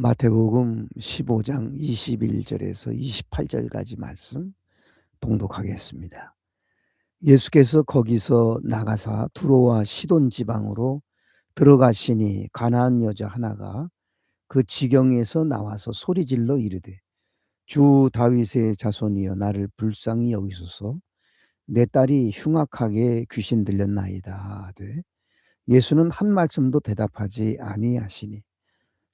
마태복음 15장 21절에서 28절까지 말씀 봉독하겠습니다. 예수께서 거기서 나가사 두로와 시돈 지방으로 들어가시니 가나안 여자 하나가 그 지경에서 나와서 소리질러 이르되 주 다윗의 자손이여 나를 불쌍히 여기소서 내 딸이 흉악하게 귀신 들렸나이다 하되 예수는 한 말씀도 대답하지 아니하시니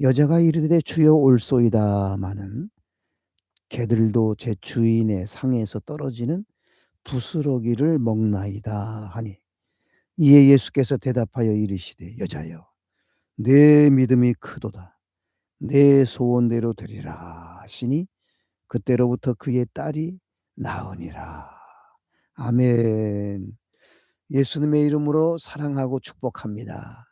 여자가 이르되 주여 올소이다마는 개들도 제 주인의 상에서 떨어지는 부스러기를 먹나이다 하니 이에 예수께서 대답하여 이르시되 여자여 내 믿음이 크도다. 내 소원대로 되리라 하시니 그때로부터 그의 딸이 나으니라. 아멘. 예수님의 이름으로 사랑하고 축복합니다.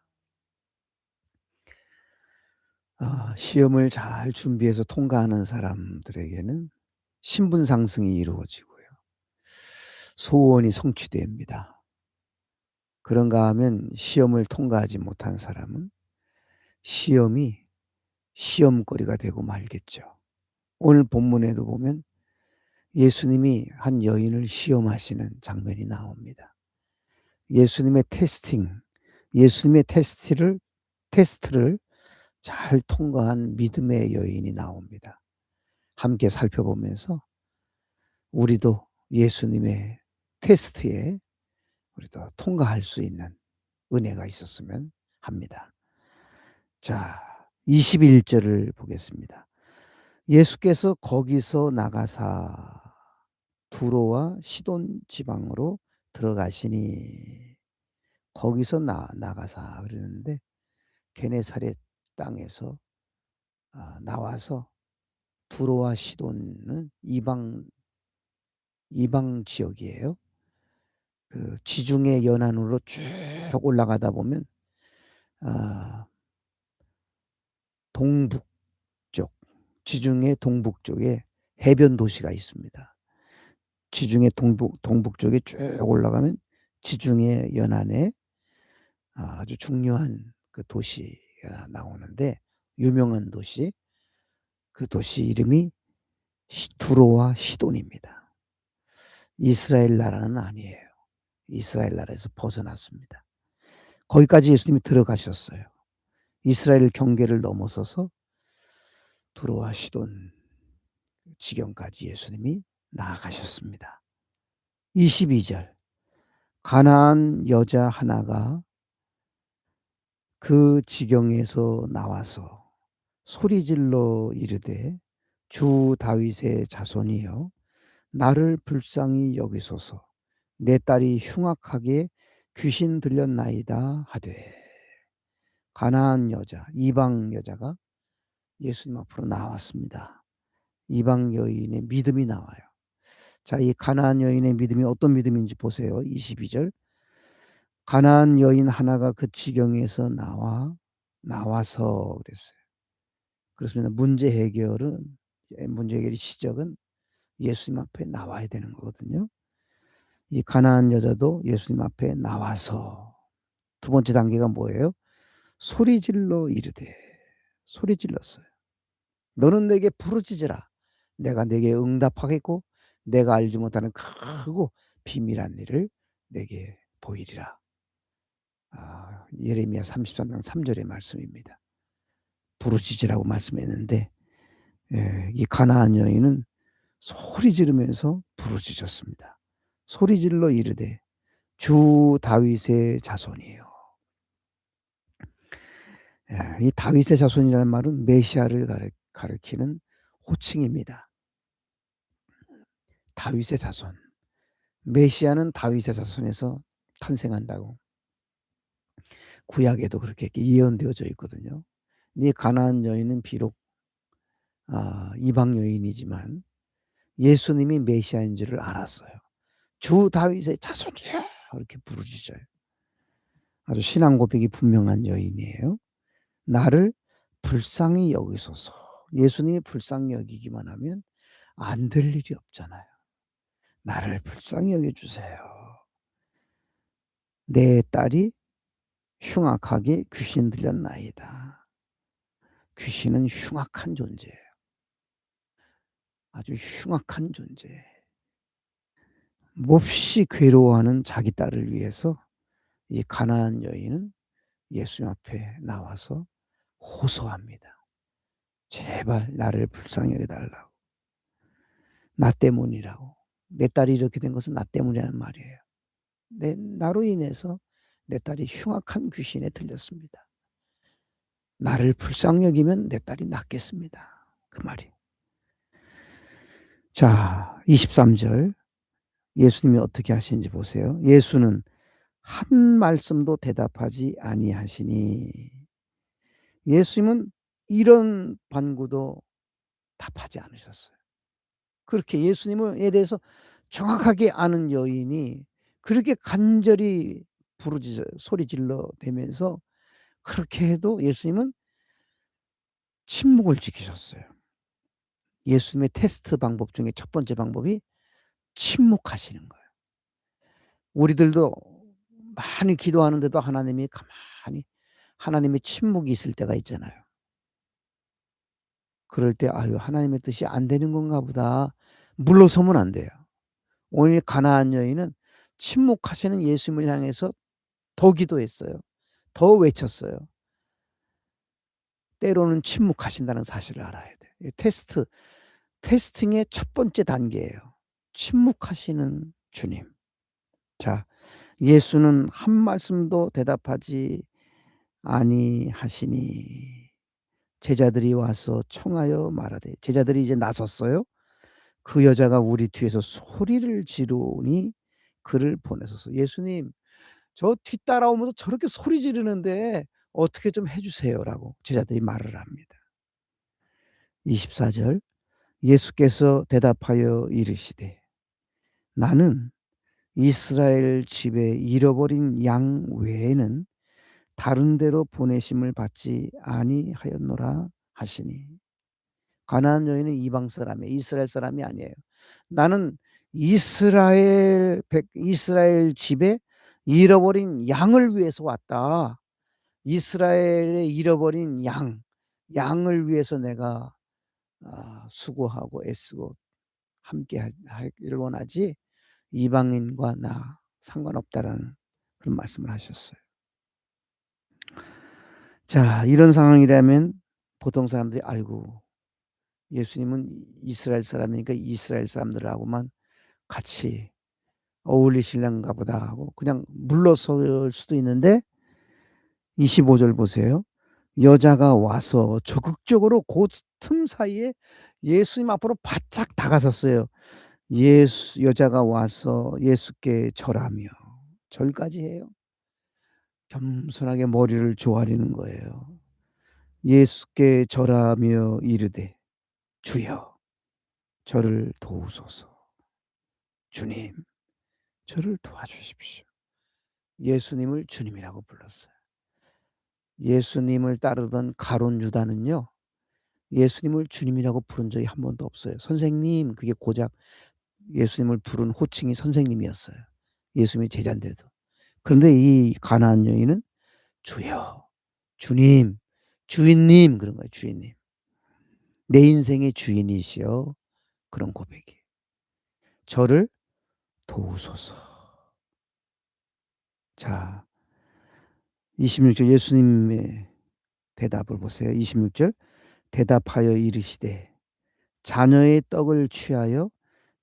아, 시험을 잘 준비해서 통과하는 사람들에게는 신분 상승이 이루어지고요. 소원이 성취됩니다. 그런가 하면 시험을 통과하지 못한 사람은 시험이 시험거리가 되고 말겠죠. 오늘 본문에도 보면 예수님이 한 여인을 시험하시는 장면이 나옵니다. 예수님의 테스팅, 예수님의 테스트를 테스트를 잘 통과한 믿음의 여인이 나옵니다. 함께 살펴보면서 우리도 예수님의 테스트에 우리도 통과할 수 있는 은혜가 있었으면 합니다. 자, 21절을 보겠습니다. 예수께서 거기서 나가사 두로와 시돈 지방으로 들어가시니 거기서 나, 나가사 그러는데 게네사렛 땅에서 아, 나와서 두로와 시돈은 이방 이방 지역이에요. 그 지중해 연안으로 쭉 올라가다 보면 아, 동북쪽 지중해 동북쪽에 해변 도시가 있습니다. 지중해 동북 동북쪽에 쭉 올라가면 지중해 연안에 아주 중요한 그 도시 나오는데 유명한 도시 그 도시 이름이 두로와 시돈입니다. 이스라엘 나라는 아니에요. 이스라엘 나라에서 벗어났습니다. 거기까지 예수님이 들어가셨어요. 이스라엘 경계를 넘어서서 두로와 시돈 지경까지 예수님이 나아가셨습니다. 22절 가나안 여자 하나가 그 지경에서 나와서 소리질러 이르되 주 다윗의 자손이여 나를 불쌍히 여기소서 내 딸이 흉악하게 귀신 들렸나이다 하되 가나안 여자 이방 여자가 예수님 앞으로 나왔습니다. 이방 여인의 믿음이 나와요. 자, 이 가나안 여인의 믿음이 어떤 믿음인지 보세요. 22절 가나안 여인 하나가 그 지경에서 나와 나와서 그랬어요. 그렇습니다. 문제 해결은 예, 문제 해결의 시작은 예수님 앞에 나와야 되는 거거든요. 이 가나안 여자도 예수님 앞에 나와서 두 번째 단계가 뭐예요? 소리 질러 이르되 소리 질렀어요. 너는 내게 부르짖으라. 내가 내게 응답하겠고 내가 알지 못하는 크고 비밀한 일을 내게 보이리라. 아, 예레미야 33장 3절의 말씀입니다. 부르짖으라고 말씀했는데 예, 이 가나안 여인은 소리 지르면서 부르짖었습니다. 소리 질러 이르되 주 다윗의 자손이에요. 예, 이 다윗의 자손이라는 말은 메시아를 가리키는 호칭입니다. 다윗의 자손. 메시아는 다윗의 자손에서 탄생한다고 구약에도 그렇게 예언되어져 있거든요. 네 가나안 여인은 비록 아 이방 여인이지만 예수님이 메시아인 줄을 알았어요. 주 다윗의 자손이야 이렇게 부르짖어요. 아주 신앙 고백이 분명한 여인이에요. 나를 불쌍히 여기소서. 예수님이 불쌍히 여기기만 하면 안 될 일이 없잖아요. 나를 불쌍히 여겨 주세요. 내 딸이 흉악하게 귀신 들렸나이다. 귀신은 흉악한 존재예요. 아주 흉악한 존재. 몹시 괴로워하는 자기 딸을 위해서 이 가나안 여인은 예수님 앞에 나와서 호소합니다. 제발 나를 불쌍히 여겨 달라고. 나 때문이라고. 내 딸이 이렇게 된 것은 나 때문이라는 말이에요. 내 나로 인해서 내 딸이 흉악한 귀신에 들렸습니다. 나를 불쌍히 여기면 내 딸이 낫겠습니다. 그 말이. 자, 23절. 예수님이 어떻게 하시는지 보세요. 예수는 한 말씀도 대답하지 아니하시니 예수님은 이런 반구도 답하지 않으셨어요. 그렇게 예수님에 대해서 정확하게 아는 여인이 그렇게 간절히 부르짖어 소리 질러 대면서 그렇게 해도 예수님은 침묵을 지키셨어요. 예수님의 테스트 방법 중에 첫 번째 방법이 침묵하시는 거예요. 우리들도 많이 기도하는데도 하나님이 가만히 하나님의 침묵이 있을 때가 있잖아요. 그럴 때 '아유 하나님의 뜻이 안 되는 건가 보다.' 물러서면 안 돼요. 오늘 가나안 여인은 침묵하시는 예수님을 향해서 더 기도했어요. 더 외쳤어요. 때로는 침묵하신다는 사실을 알아야 돼요. 테스트, 테스팅의 첫 번째 단계예요. 침묵하시는 주님. 자, 예수는 한 말씀도 대답하지 아니하시니 제자들이 와서 청하여 말하되 제자들이 이제 나섰어요. 그 여자가 우리 뒤에서 소리를 지르니 그를 보내소서. 예수님, 저 뒤따라오면서 저렇게 소리 지르는데 어떻게 좀 해주세요라고 제자들이 말을 합니다. 24절 예수께서 대답하여 이르시되 나는 이스라엘 집에 잃어버린 양 외에는 다른 데로 보내심을 받지 아니하였노라 하시니 가나안 여인은 이방 사람이에요. 이스라엘 사람이 아니에요. 나는 이스라엘 백 이스라엘 집에 잃어버린 양을 위해서 왔다. 이스라엘의 잃어버린 양, 양을 위해서 내가 아, 수고하고 애쓰고 함께 하기를 원하지 이방인과 나 상관없다라는 그런 말씀을 하셨어요. 자, 이런 상황이라면 보통 사람들이 아이고 예수님은 이스라엘 사람이니까 이스라엘 사람들하고만 같이 어울리실랑가 보다 하고 그냥 물러설 수도 있는데 25절 보세요. 여자가 와서 적극적으로 그틈 사이에 예수님 앞으로 바짝 다가섰어요. 예수 여자가 와서 예수께 절하며 절까지 해요. 겸손하게 머리를 조아리는 거예요. 예수께 절하며 이르되 주여 저를 도우소서. 주님 저를 도와주십시오. 예수님을 주님이라고 불렀어요. 예수님을 따르던 가론 유다는요. 예수님을 주님이라고 부른 적이 한 번도 없어요. 선생님 그게 고작 예수님을 부른 호칭이 선생님이었어요. 예수님이 제자인데도. 그런데 이 가나안 여인은 주여, 주님, 주인님 그런 거예요. 주인님. 내 인생의 주인이시여 그런 고백이. 저를 도우소서. 자, 26절 예수님의 대답을 보세요. 26절 대답하여 이르시되 자녀의 떡을 취하여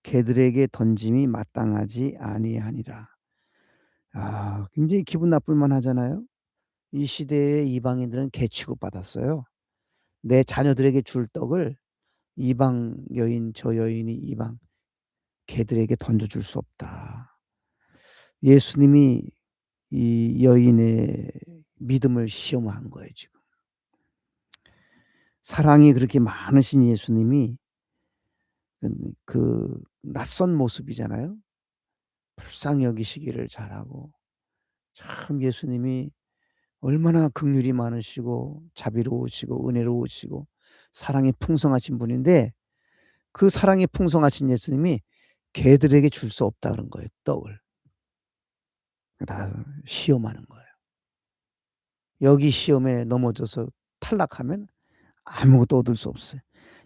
개들에게 던짐이 마땅하지 아니하니라. 아, 굉장히 기분 나쁠 만 하잖아요. 이 시대의 이방인들은 개 취급받았어요. 내 자녀들에게 줄 떡을 이방 여인 저 여인이 이방 개들에게 던져줄 수 없다. 예수님이 이 여인의 믿음을 시험한 거예요 지금. 사랑이 그렇게 많으신 예수님이 그, 그 낯선 모습이잖아요. 불쌍히 여기시기를 잘하고 참 예수님이 얼마나 긍휼이 많으시고 자비로우시고 은혜로우시고 사랑이 풍성하신 분인데 그 사랑이 풍성하신 예수님이 개들에게 줄 수 없다는 거예요. 떡을. 다 시험하는 거예요. 여기 시험에 넘어져서 탈락하면 아무것도 얻을 수 없어요.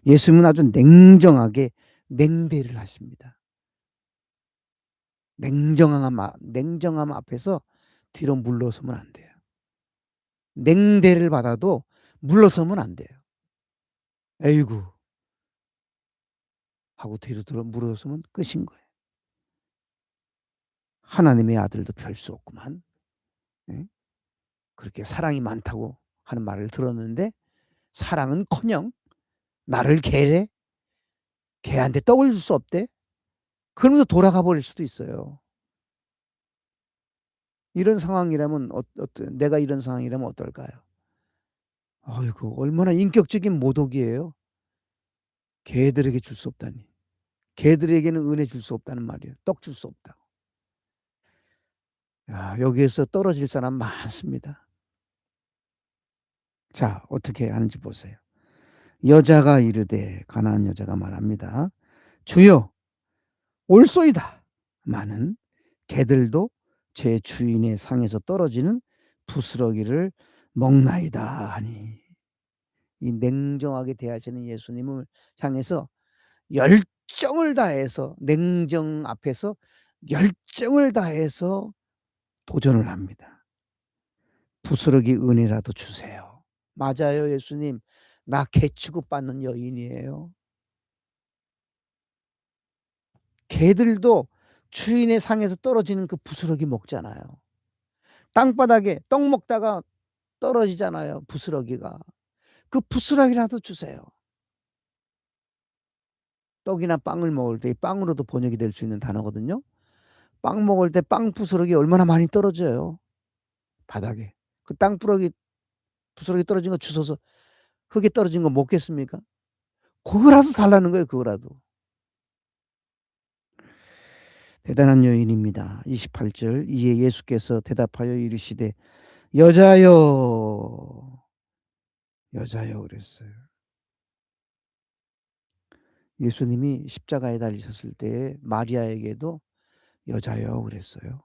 예수님은 아주 냉정하게 냉대를 하십니다. 냉정함, 냉정함 앞에서 뒤로 물러서면 안 돼요. 냉대를 받아도 물러서면 안 돼요. 에이구 하고 뒤로 들어 물러서면 끝인 거예요. 하나님의 아들도 별 수 없구만. 네? 그렇게 사랑이 많다고 하는 말을 들었는데 사랑은커녕 나를 개래 개한테 떡을 줄 수 없대. 그러면서 돌아가 버릴 수도 있어요. 이런 상황이라면 어, 어떠, 내가 이런 상황이라면 어떨까요? 아이고 얼마나 인격적인 모독이에요. 개들에게 줄 수 없다니. 개들에게는 은혜 줄 수 없다는 말이에요. 떡 줄 수 없다. 야, 여기에서 떨어질 사람 많습니다. 자, 어떻게 하는지 보세요. 여자가 이르되 가난한 여자가 말합니다. 주여 올소이다. 많은 개들도 제 주인의 상에서 떨어지는 부스러기를 먹나이다 하니 이 냉정하게 대하시는 예수님을 향해서 열 정을 다해서 냉정 앞에서 열정을 다해서 도전을 합니다. 부스러기 은혜라도 주세요. 맞아요, 예수님. 나 개 취급 받는 여인이에요. 개들도 주인의 상에서 떨어지는 그 부스러기 먹잖아요. 땅바닥에 떡 먹다가 떨어지잖아요. 부스러기가. 그 부스러기라도 주세요. 떡이나 빵을 먹을 때 빵으로도 번역이 될 수 있는 단어거든요. 빵 먹을 때 빵 부스러기 얼마나 많이 떨어져요. 바닥에. 그 땅 부러기 부스러기 떨어진 거 주워서 흙에 떨어진 거 먹겠습니까? 그거라도 달라는 거예요. 그거라도. 대단한 여인입니다. 28절 이에 예수께서 대답하여 이르시되 여자여 여자여 그랬어요. 예수님이 십자가에 달리셨을 때 마리아에게도 여자여 그랬어요.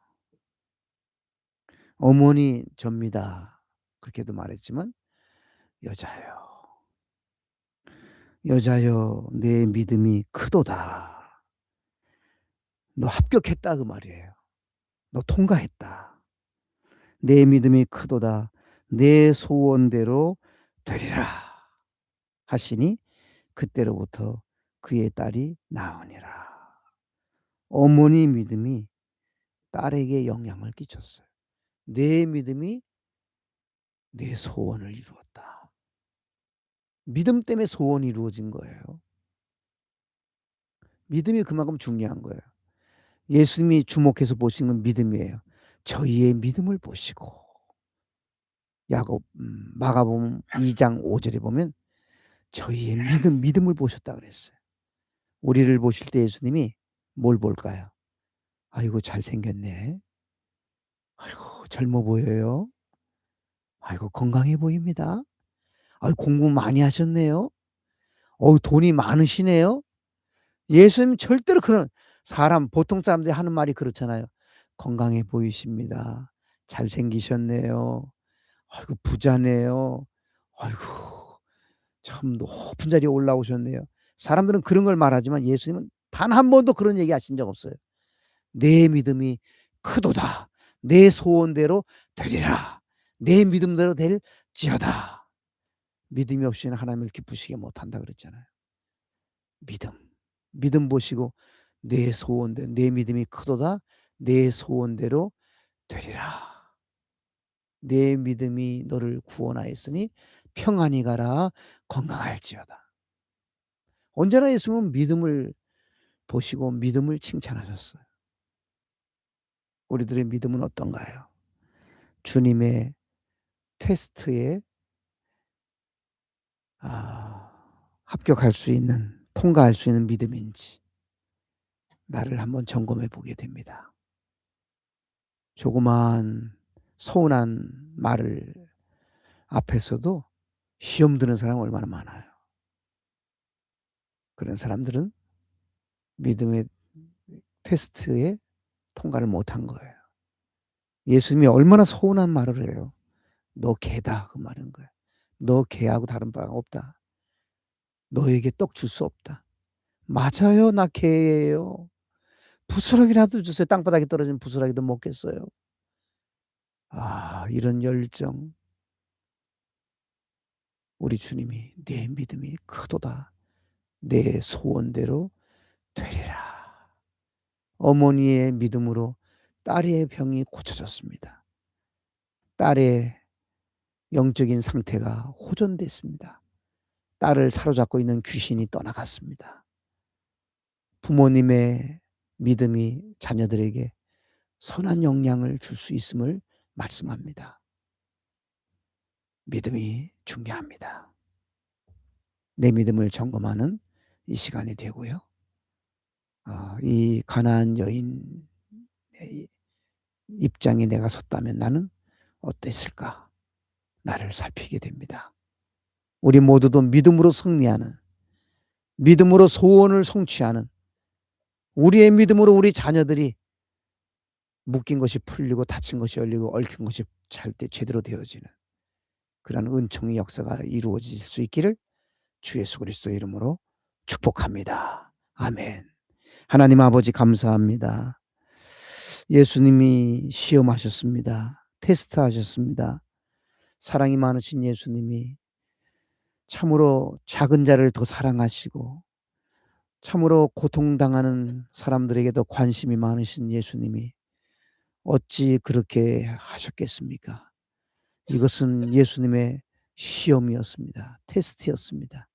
어머니 접니다. 그렇게도 말했지만 여자여 여자여 내 믿음이 크도다. 너 합격했다 그 말이에요. 너 통과했다. 내 믿음이 크도다. 내 소원대로 되리라 하시니 그때로부터 그의 딸이 나으니라. 어머니 믿음이 딸에게 영향을 끼쳤어요. 내 믿음이 내 소원을 이루었다. 믿음 때문에 소원이 이루어진 거예요. 믿음이 그만큼 중요한 거예요. 예수님이 주목해서 보신 건 믿음이에요. 저희의 믿음을 보시고 야곱 음, 마가복음 2장 5절에 보면 저희의 믿음 믿음을 보셨다 그랬어요. 우리를 보실 때 예수님이 뭘 볼까요? 아이고 잘생겼네. 아이고 젊어 보여요. 아이고 건강해 보입니다. 아이 공부 많이 하셨네요. 어 돈이 많으시네요. 예수님 절대로 그런 사람 보통 사람들이 하는 말이 그렇잖아요. 건강해 보이십니다. 잘생기셨네요. 아이고 부자네요. 아이고 참 높은 자리에 올라오셨네요. 사람들은 그런 걸 말하지만 예수님은 단 한 번도 그런 얘기 하신 적 없어요. 내 믿음이 크도다. 내 소원대로 되리라. 내 믿음대로 될지어다. 믿음이 없이는 하나님을 기쁘시게 못한다 그랬잖아요. 믿음. 믿음 보시고 내 소원대로 내 믿음이 크도다. 내 소원대로 되리라. 내 믿음이 너를 구원하였으니 평안히 가라 건강할지어다. 언제나 예수님은 믿음을 보시고 믿음을 칭찬하셨어요. 우리들의 믿음은 어떤가요? 주님의 테스트에 아, 합격할 수 있는 통과할 수 있는 믿음인지 나를 한번 점검해 보게 됩니다. 조그만 서운한 말을 앞에서도 시험 드는 사람 얼마나 많아요. 그런 사람들은 믿음의 테스트에 통과를 못한 거예요. 예수님이 얼마나 서운한 말을 해요. 너 개다 그 말인 거예요. 너 개하고 다른 바가 없다. 너에게 떡 줄 수 없다. 맞아요, 나 개예요. 부스러기라도 주세요. 땅바닥에 떨어진 부스러기도 먹겠어요. 아, 이런 열정. 우리 주님이 내 믿음이 크도다. 내 소원대로 되리라. 어머니의 믿음으로 딸의 병이 고쳐졌습니다. 딸의 영적인 상태가 호전됐습니다. 딸을 사로잡고 있는 귀신이 떠나갔습니다. 부모님의 믿음이 자녀들에게 선한 영향을 줄 수 있음을 말씀합니다. 믿음이 중요합니다. 내 믿음을 점검하는 이 시간이 되고요. 어, 이 가나안 여인 입장에 내가 섰다면 나는 어땠을까? 나를 살피게 됩니다. 우리 모두도 믿음으로 승리하는, 믿음으로 소원을 성취하는, 우리의 믿음으로 우리 자녀들이 묶인 것이 풀리고 다친 것이 열리고 얽힌 것이 잘 때 제대로 되어지는 그런 은총의 역사가 이루어질 수 있기를 주 예수 그리스도 이름으로 축복합니다. 아멘. 하나님 아버지 감사합니다. 예수님이 시험하셨습니다. 테스트하셨습니다. 사랑이 많으신 예수님이 참으로 작은 자를 더 사랑하시고 참으로 고통당하는 사람들에게도 관심이 많으신 예수님이 어찌 그렇게 하셨겠습니까? 이것은 예수님의 시험이었습니다. 테스트였습니다.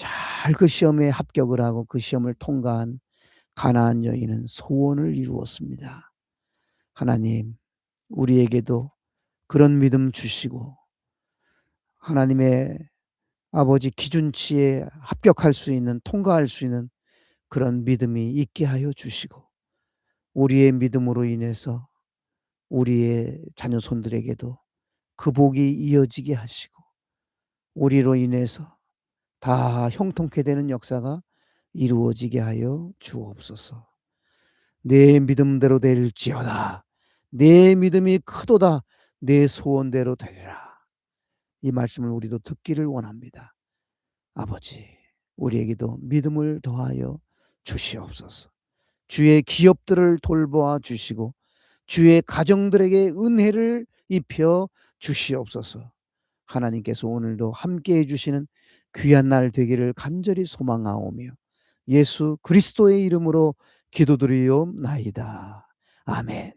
잘 그 시험에 합격을 하고 그 시험을 통과한 가나안 여인은 소원을 이루었습니다. 하나님, 우리에게도 그런 믿음 주시고 하나님의 아버지 기준치에 합격할 수 있는 통과할 수 있는 그런 믿음이 있게 하여 주시고 우리의 믿음으로 인해서 우리의 자녀손들에게도 그 복이 이어지게 하시고 우리로 인해서 다 형통케 되는 역사가 이루어지게 하여 주옵소서. 내 믿음대로 될지어다. 내 믿음이 크도다. 내 소원대로 되리라. 이 말씀을 우리도 듣기를 원합니다. 아버지, 우리에게도 믿음을 더하여 주시옵소서. 주의 기업들을 돌보아 주시고 주의 가정들에게 은혜를 입혀 주시옵소서. 하나님께서 오늘도 함께 해 주시는 귀한 날 되기를 간절히 소망하오며 예수 그리스도의 이름으로 기도드리옵나이다. 아멘.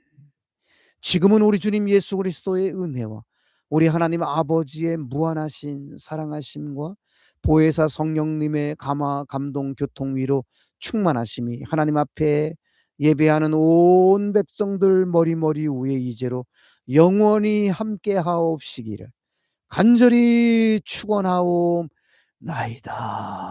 지금은 우리 주님 예수 그리스도의 은혜와 우리 하나님 아버지의 무한하신 사랑하심과 보혜사 성령님의 감화 감동 교통 위로 충만하심이 하나님 앞에 예배하는 온 백성들 머리머리 위에 이제로 영원히 함께 하옵시기를 간절히 축원하옵나이다.